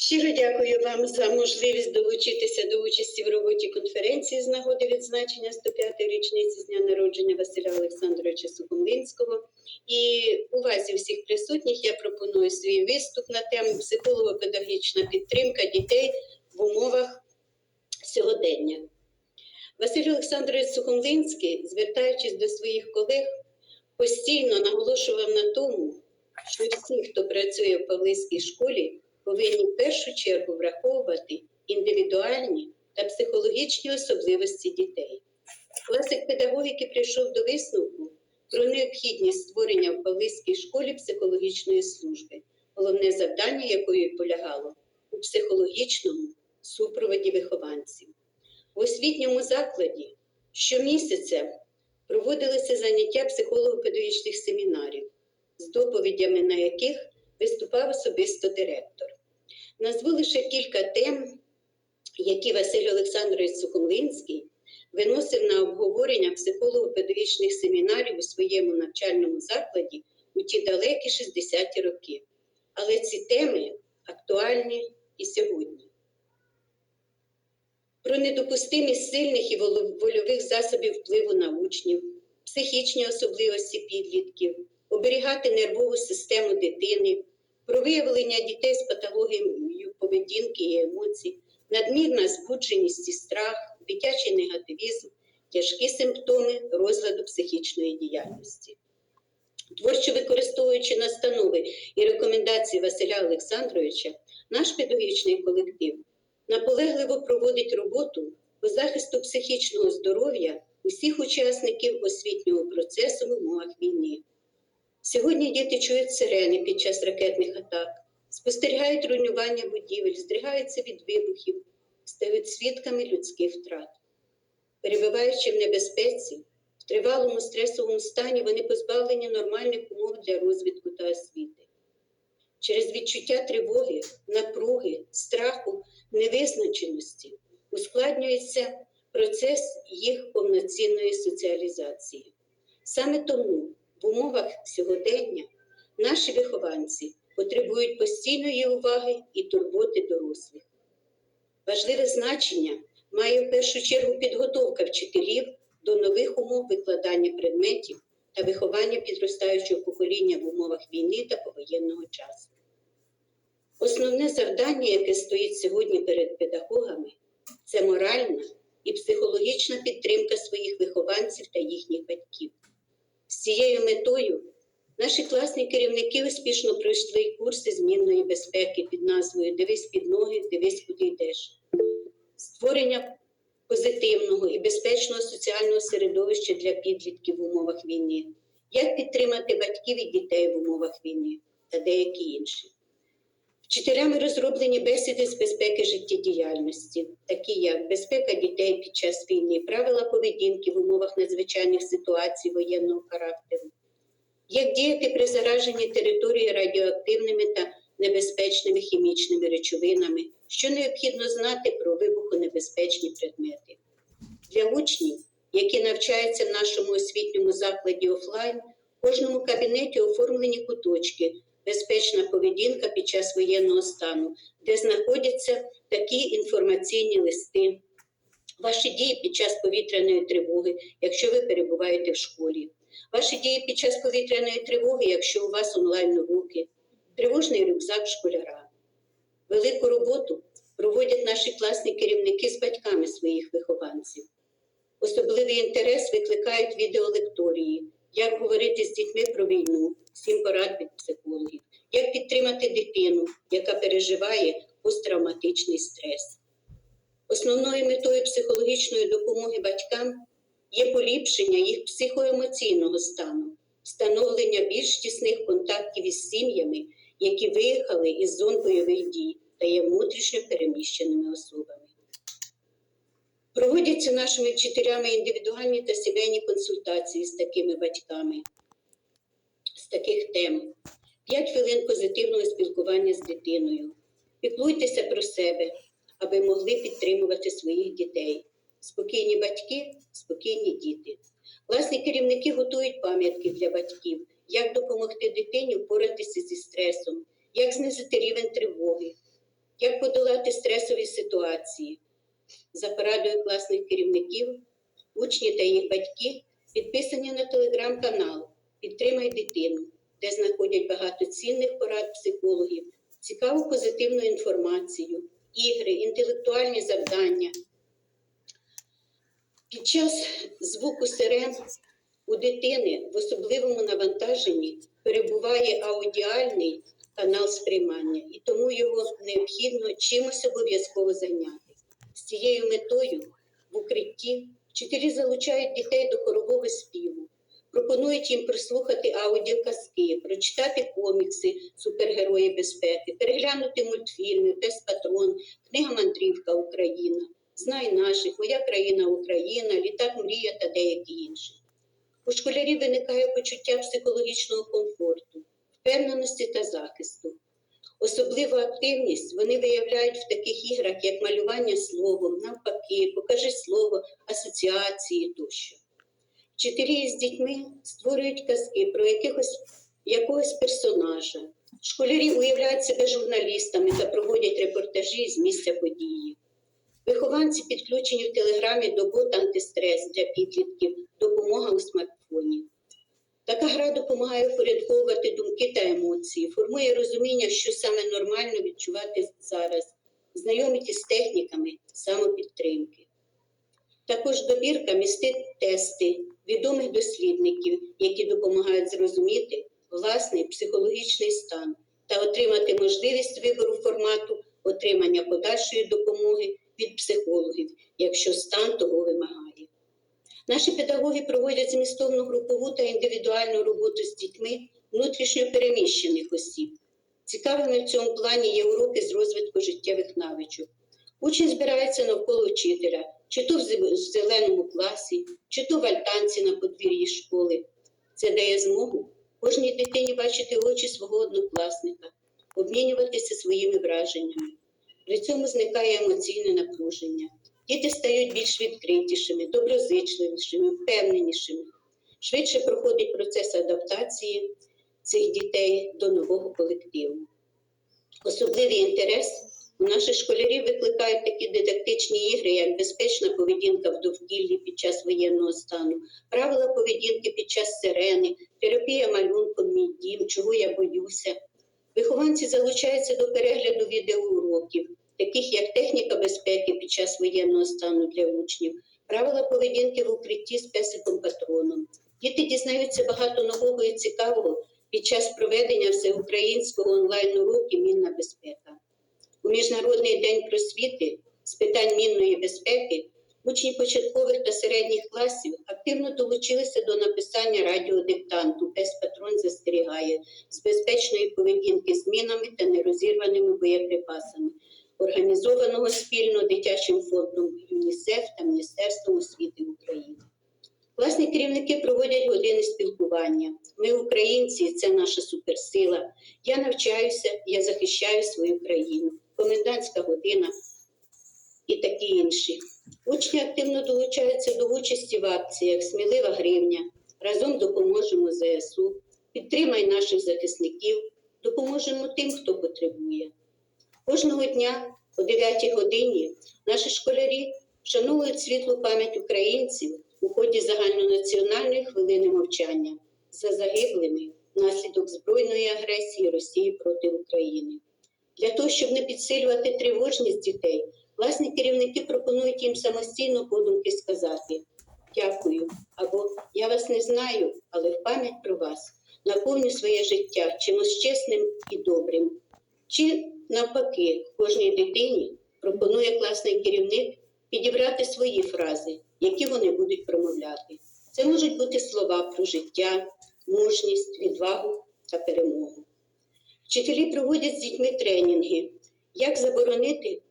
Щиро дякую вам за можливість долучитися до участі в роботі конференції з нагоди відзначення 105-ї річниці з дня народження Василя Олександровича Сухомлинського. І увазі всіх присутніх я пропоную свій виступ на тему психолого-педагогічна підтримка дітей в умовах сьогодення. Василь Олександрович Сухомлинський, звертаючись до своїх колег, постійно наголошував на тому, що всі, хто працює в Павлівській школі, повинні в першу чергу враховувати індивідуальні та психологічні особливості дітей. Класик педагогіки прийшов до висновку про необхідність створення в Павлівській школі психологічної служби, головне завдання якої полягало у психологічному супроводі вихованців. В освітньому закладі щомісяця проводилися заняття психолого-педагогічних семінарів, з доповідями на яких виступав особисто директор. Назву лише кілька тем, які Василь Олександрович Сухомлинський виносив на обговорення психолого-педагогічних семінарів у своєму навчальному закладі у ті далекі 60-ті роки. Але ці теми актуальні і сьогодні. Про недопустимість сильних і вольових засобів впливу на учнів, психічні особливості підлітків, оберігати нервову систему дитини, про виявлення дітей з патологією поведінки і емоцій, надмірна збудженість і страх, дитячий негативізм, тяжкі симптоми розладу психічної діяльності. Творчо використовуючи настанови і рекомендації Василя Олександровича, наш педагогічний колектив наполегливо проводить роботу по захисту психічного здоров'я усіх учасників освітнього процесу в умовах війни. Сьогодні діти чують сирени під час ракетних атак, спостерігають руйнування будівель, здригаються від вибухів, стають свідками людських втрат. Перебуваючи в небезпеці, в тривалому стресовому стані, вони позбавлені нормальних умов для розвитку та освіти. Через відчуття тривоги, напруги, страху, невизначеності ускладнюється процес їх повноцінної соціалізації. Саме тому в умовах сьогодення наші вихованці потребують постійної уваги і турботи дорослих. Важливе значення має в першу чергу підготовка вчителів до нових умов викладання предметів та виховання підростаючого покоління в умовах війни та повоєнного часу. Основне завдання, яке стоїть сьогодні перед педагогами, це моральна і психологічна підтримка своїх вихованців та їхніх батьків. З цією метою наші класні керівники успішно пройшли курси змінної безпеки під назвою Дивись під ноги, дивись, куди йдеш, створення позитивного і безпечного соціального середовища для підлітків в умовах війни, як підтримати батьків і дітей в умовах війни та деякі інші. Вчителями розроблені бесіди з безпеки життєдіяльності, такі як безпека дітей під час війни, правила поведінки в умовах надзвичайних ситуацій воєнного характеру, як діяти при зараженні території радіоактивними та небезпечними хімічними речовинами, що необхідно знати про вибухонебезпечні предмети. Для учнів, які навчаються в нашому освітньому закладі офлайн, в кожному кабінеті оформлені куточки безпечна поведінка під час воєнного стану, де знаходяться такі інформаційні листи, ваші дії під час повітряної тривоги, якщо ви перебуваєте в школі, ваші дії під час повітряної тривоги, якщо у вас онлайн уроки, тривожний рюкзак школяра. Велику роботу проводять наші класні керівники з батьками своїх вихованців. Особливий інтерес викликають відеолекторії, як говорити з дітьми про війну, всім порад від психологів, як підтримати дитину, яка переживає посттравматичний стрес. Основною метою психологічної допомоги батькам є поліпшення їх психоемоційного стану, встановлення більш тісних контактів із сім'ями, які виїхали із зон бойових дій та є внутрішньо переміщеними особами. Проводяться нашими вчителями індивідуальні та сімейні консультації з такими батьками з таких тем. П'ять хвилин позитивного спілкування з дитиною. Піклуйтеся про себе, аби могли підтримувати своїх дітей. Спокійні батьки, спокійні діти. Власні керівники готують пам'ятки для батьків, як допомогти дитині впоратися зі стресом, як знизити рівень тривоги. як подолати стресові ситуації. За порадою класних керівників, учні та їх батьки підписані на телеграм-канал Підтримай дитину, де знаходять багато цінних порад психологів, цікаву позитивну інформацію, ігри, інтелектуальні завдання. Під час звуку сирен у дитини в особливому навантаженні перебуває аудіальний канал сприймання, і тому його необхідно чимось обов'язково зайняти. З цією метою в укритті вчителі залучають дітей до хорового співу, пропонують їм прослухати аудіоказки, прочитати комікси Супергерої безпеки, переглянути мультфільми Пес Патрон, книга Мандрівка Україна, Знай наших, Моя країна Україна, Літак Мрія та деякі інші. У школярів виникає почуття психологічного комфорту, впевненості та захисту. Особливу активність вони виявляють в таких іграх, як малювання словом, навпаки, покажи слово, асоціації тощо. Вчителі з дітьми створюють казки про якихось, якогось персонажа. Школярі уявляють себе журналістами та проводять репортажі з місця події. Вихованці підключені в телеграмі до бот антистрес для підлітків, допомога у смартфоні. Така гра допомагає впорядковувати думки та емоції, формує розуміння, що саме нормально відчувати зараз, знайомить із техніками самопідтримки. Також добірка містить тести відомих дослідників, які допомагають зрозуміти власний психологічний стан та отримати можливість вибору формату отримання подальшої допомоги від психологів, якщо стан того вимагає. Наші педагоги проводять змістовну групову та індивідуальну роботу з дітьми внутрішньо переміщених осіб. Цікавими в цьому плані є уроки з розвитку життєвих навичок. Учень збирається навколо вчителя, чи то в зеленому класі, чи то в альтанці на подвір'ї школи. Це дає змогу кожній дитині бачити очі свого однокласника, обмінюватися своїми враженнями. При цьому зникає емоційне напруження. Діти стають більш відкритішими, доброзичливішими, впевненішими. Швидше проходить процес адаптації цих дітей до нового колективу. Особливий інтерес у наших школярів викликають такі дидактичні ігри, як безпечна поведінка в довкіллі під час воєнного стану, правила поведінки під час сирени, терапія малюнком мій дім, чого я боюся. Вихованці залучаються до перегляду відеоуроків, таких як техніка безпеки під час воєнного стану для учнів, правила поведінки в укритті з песиком патроном. Діти дізнаються багато нового і цікавого під час проведення всеукраїнського онлайн-уроку Мінна безпека. У Міжнародний день просвіти з питань мінної безпеки учні початкових та середніх класів активно долучилися до написання радіодиктанту «Пес Патрон застерігає з безпечної поведінки з мінами та нерозірваними боєприпасами, організованого спільно дитячим фондом ЮНІСЕФ та Міністерством освіти України. Класні керівники проводять години спілкування. Ми, українці, це наша суперсила. Я навчаюся, я захищаю свою країну. Комендантська година і такі інші. Учні активно долучаються до участі в акціях Смілива гривня. Разом допоможемо ЗСУ, підтримай наших захисників, допоможемо тим, хто потребує. Кожного дня о 9 годині наші школярі вшановують світлу пам'ять українців у ході загальнонаціональної хвилини мовчання за загиблими внаслідок збройної агресії Росії проти України. Для того, щоб не підсилювати тривожність дітей, власні керівники пропонують їм самостійно подумки сказати дякую або я вас не знаю, але в пам'ять про вас наповню своє життя чимось чесним і добрим. Чи навпаки, кожній дитині пропонує класний керівник підібрати свої фрази, які вони будуть промовляти. Це можуть бути слова про життя, мужність, відвагу та перемогу. Вчителі проводять з дітьми тренінги, як заборонити,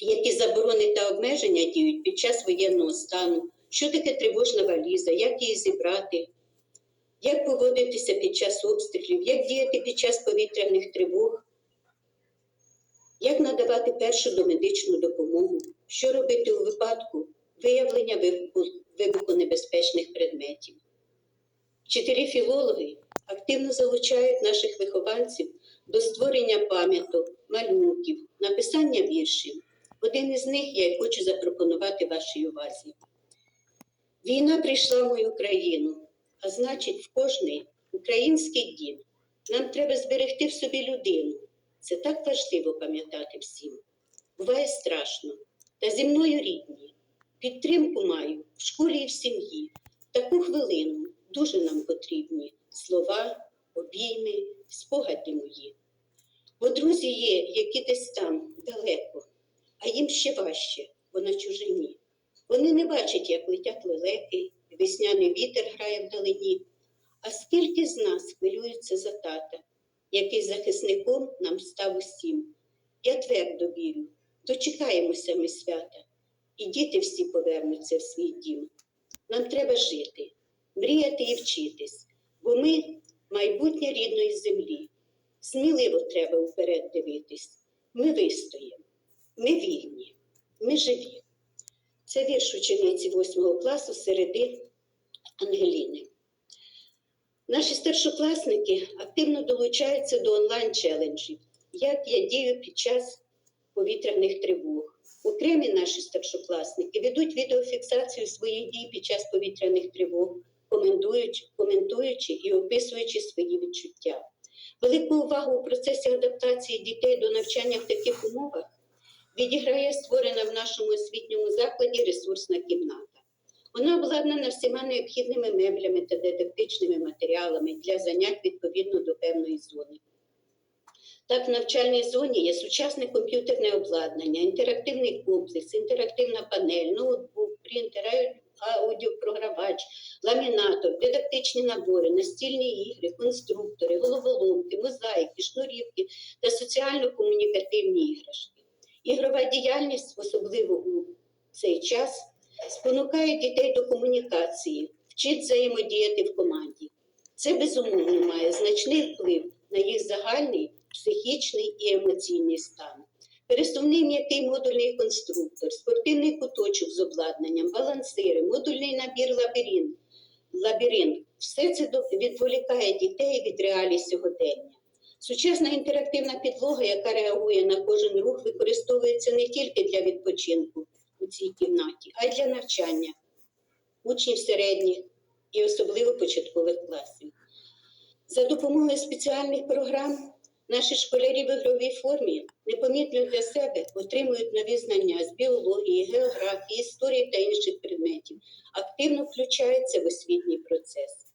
які заборони та обмеження діють під час воєнного стану, що таке тривожна валіза, як її зібрати, як поводитися під час обстрілів, як діяти під час повітряних тривог, як надавати першу домедичну допомогу, що робити у випадку виявлення вибухонебезпечних предметів. Вчителі-філологи активно залучають наших вихованців до створення пам'яток, малюнків, написання віршів. Один із них я хочу запропонувати вашій увазі. Війна прийшла в мою країну, а значить, в кожний український дім. Нам треба зберегти в собі людину. Це так важливо пам'ятати всім. Буває страшно, та зі мною рідні. Підтримку маю в школі і в сім'ї. Таку хвилину дуже нам потрібні слова, обійми, спогади мої. Бо друзі є, які десь там далеко, а їм ще важче, бо на чужині. Вони не бачать, як летять лелеки, весняний вітер грає вдалині. А скільки з нас хвилюються за тата, який захисником нам став усім. Я твердо вірю, дочекаємося ми свята, і діти всі повернуться в свій дім. Нам треба жити, мріяти і вчитись, бо ми майбутнє рідної землі. Сміливо треба вперед дивитись. Ми вистоїмо, ми вільні, ми живі. Це вірш учениці 8 класу середи Ангеліни. Наші старшокласники активно долучаються до онлайн-челенджів, як я дію під час повітряних тривог. Окремі наші старшокласники ведуть відеофіксацію своїх дій під час повітряних тривог, коментуючи і описуючи свої відчуття. Велику увагу у процесі адаптації дітей до навчання в таких умовах відіграє створена в нашому освітньому закладі ресурсна кімната. Вона обладнана всіма необхідними меблями та дидактичними матеріалами для занять відповідно до певної зони. Так, в навчальній зоні є сучасне комп'ютерне обладнання, інтерактивний комплекс, інтерактивна панель, ноутбук, принтер, аудіопрогравач, ламінатор, дидактичні набори, настільні ігри, конструктори, головоломки, мозаїки, шнурівки та соціально-комунікативні іграшки. Ігрова діяльність, особливо у цей час, спонукає дітей до комунікації, вчить взаємодіяти в команді. Це безумовно має значний вплив на їх загальний психічний і емоційний стан. Пересувний м'який модульний конструктор, спортивний куточок з обладнанням, балансири, модульний набір лабіринт, лабіринт все це відволікає дітей від реалій сьогодення. Сучасна інтерактивна підлога, яка реагує на кожен рух, використовується не тільки для відпочинку у цій кімнаті, а й для навчання учнів середніх і особливо початкових класів. За допомогою спеціальних програм наші школярі в ігровій формі непомітно для себе отримують нові знання з біології, географії, історії та інших предметів, активно включаються в освітній процес.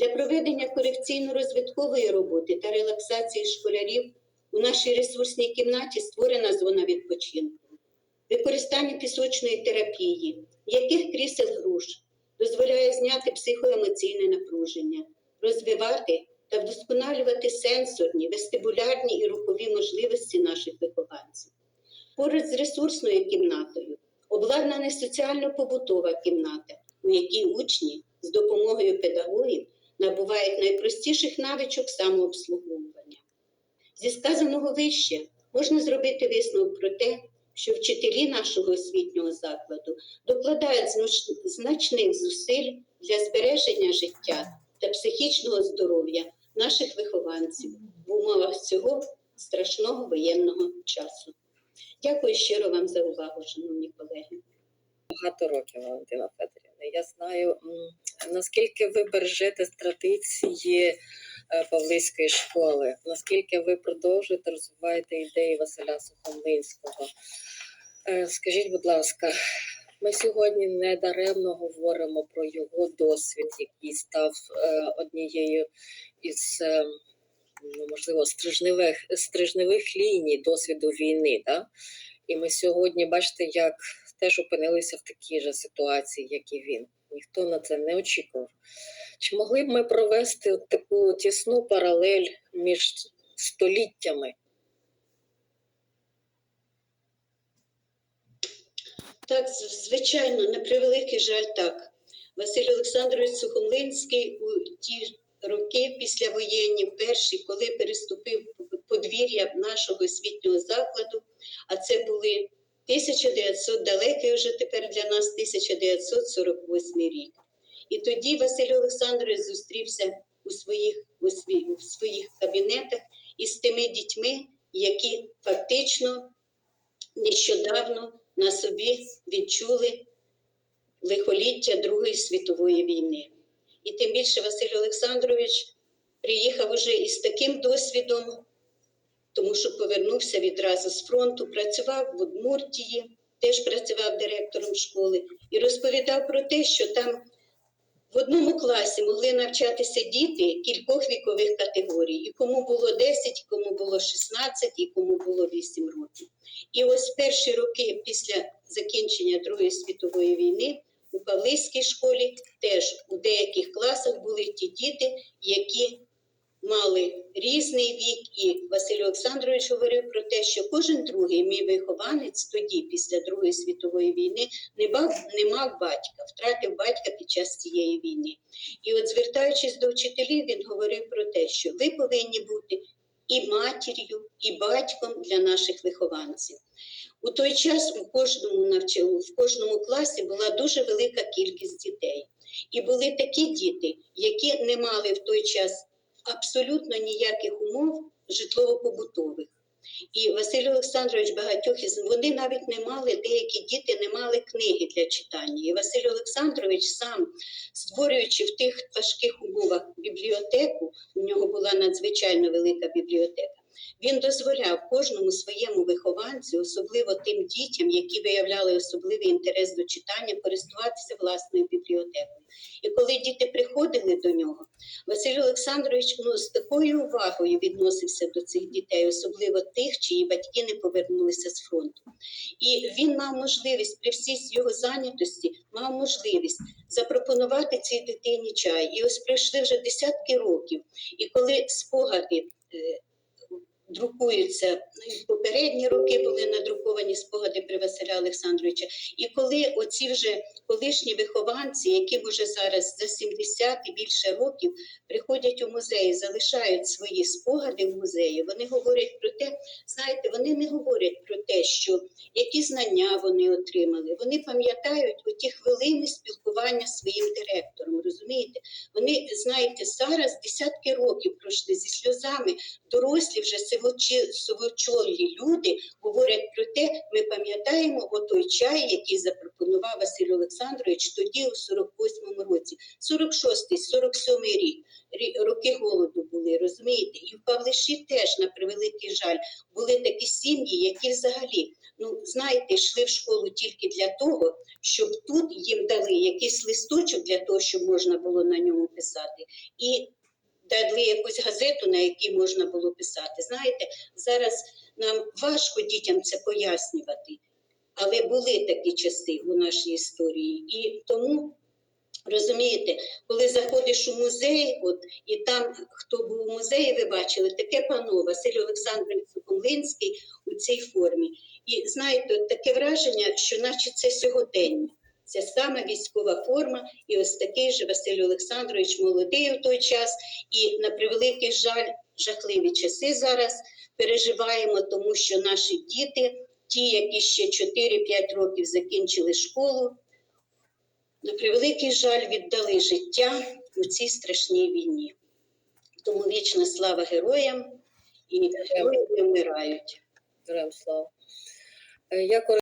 Для проведення корекційно-розвиткової роботи та релаксації школярів у нашій ресурсній кімнаті створена зона відпочинку, використання пісочної терапії, яких крісел груш дозволяє зняти психоемоційне напруження, розвивати та вдосконалювати сенсорні, вестибулярні і рухові можливості наших вихованців. Поруч з ресурсною кімнатою обладнана соціально-побутова кімната, у якій учні з допомогою педагогів набувають найпростіших навичок самообслуговування. Зі сказаного вище можна зробити висновок про те, що вчителі нашого освітнього закладу докладають знач- значних зусиль для збереження життя та психічного здоров'я наших вихованців в умовах цього страшного воєнного часу. Дякую щиро вам за увагу, шановні колеги. багато років, Валентина Федорівна. Я знаю, наскільки ви бережете традиції е, Павлицької школи, наскільки ви продовжуєте розвиваєте ідеї Василя Сухомлинського. Е, Скажіть, будь ласка, ми сьогодні не даремно говоримо про його досвід, який став е, однією із. ну, Можливо, стрижневих, стрижневих ліній досвіду війни. Да? І ми сьогодні бачите, як теж опинилися в такій же ситуації, як і він. Ніхто на це не очікував. Чи могли б ми провести таку тісну паралель між століттями? Так, звичайно, на превеликий жаль, так. Василь Олександрович Сухомлинський у ті роки післявоєнні, перші, коли переступив подвір'я нашого освітнього закладу, а це були 1900, далекий вже тепер для нас 1948 рік. І тоді Василь Олександрович зустрівся у своїх, у сві- у своїх кабінетах із тими дітьми, які фактично нещодавно на собі відчули лихоліття Другої світової війни. І тим більше Василь Олександрович приїхав уже із таким досвідом, тому що повернувся відразу з фронту, працював в Удмуртії, теж працював директором школи і розповідав про те, що там в одному класі могли навчатися діти кількох вікових категорій, і кому було 10, і кому було 16, і кому було 8 років. І ось перші роки після закінчення Другої світової війни у Павлівській школі теж у деяких класах були ті діти, які мали різний вік, і Василь Олександрович говорив про те, що кожен другий мій вихованець тоді, після Другої світової війни, не мав, не мав батька, втратив батька під час цієї війни. І от звертаючись до вчителів, він говорив про те, що ви повинні бути і матір'ю, і батьком для наших вихованців. У той час у кожному навч... в кожному класі була дуже велика кількість дітей. І були такі діти, які не мали в той час абсолютно ніяких умов житлово-побутових. І Василь Олександрович багатьох із вони навіть не мали, деякі діти не мали книги для читання. І Василь Олександрович сам, створюючи в тих важких умовах бібліотеку, у нього була надзвичайно велика бібліотека. Він дозволяв кожному своєму вихованцю, особливо тим дітям, які виявляли особливий інтерес до читання, користуватися власною бібліотекою. І коли діти приходили до нього, Василь Олександрович ну, з такою увагою відносився до цих дітей, особливо тих, чиї батьки не повернулися з фронту. І він мав можливість при всій його зайнятості, мав можливість запропонувати цій дитині чай. І ось пройшли вже десятки років. І коли спогади. Друкуються ну, попередні роки були надруковані спогади при Василя Олександровича. І коли оці вже колишні вихованці, яким вже зараз за 70 і більше років приходять у музей, залишають свої спогади в музеї, вони говорять про те, знаєте, вони не говорять про те, що які знання вони отримали. Вони пам'ятають оті хвилини спілкування з своїм директором. Розумієте? Вони знаєте, зараз десятки років пройшли зі сльозами. Дорослі вже сивочі, сивочолі люди говорять про те, ми пам'ятаємо отой чай, який запропонував Василь Олександрович тоді у 48-му році, 46-й, 47-й рік. Роки голоду були, розумієте? І в Павлиші теж, на превеликий жаль, були такі сім'ї, які взагалі, ну знаєте, йшли в школу тільки для того, щоб тут їм дали якийсь листочок для того, щоб можна було на ньому писати, і дали якусь газету, на якій можна було писати. Знаєте, зараз нам важко дітям це пояснювати, але були такі часи у нашій історії. І тому, розумієте, коли заходиш у музей, от, і там, хто був у музеї, ви бачили, таке пано Василь Олександрович Сухомлинський у цій формі. І знаєте, таке враження, що наче це сьогодення. Це саме військова форма, і ось такий же Василь Олександрович молодий у той час. І на превеликий жаль, жахливі часи зараз переживаємо, тому що наші діти, ті, які ще 4-5 років закінчили школу, на превеликий жаль віддали життя у цій страшній війні. Тому вічна слава героям і герої вмирають. Героям слава. Е, Я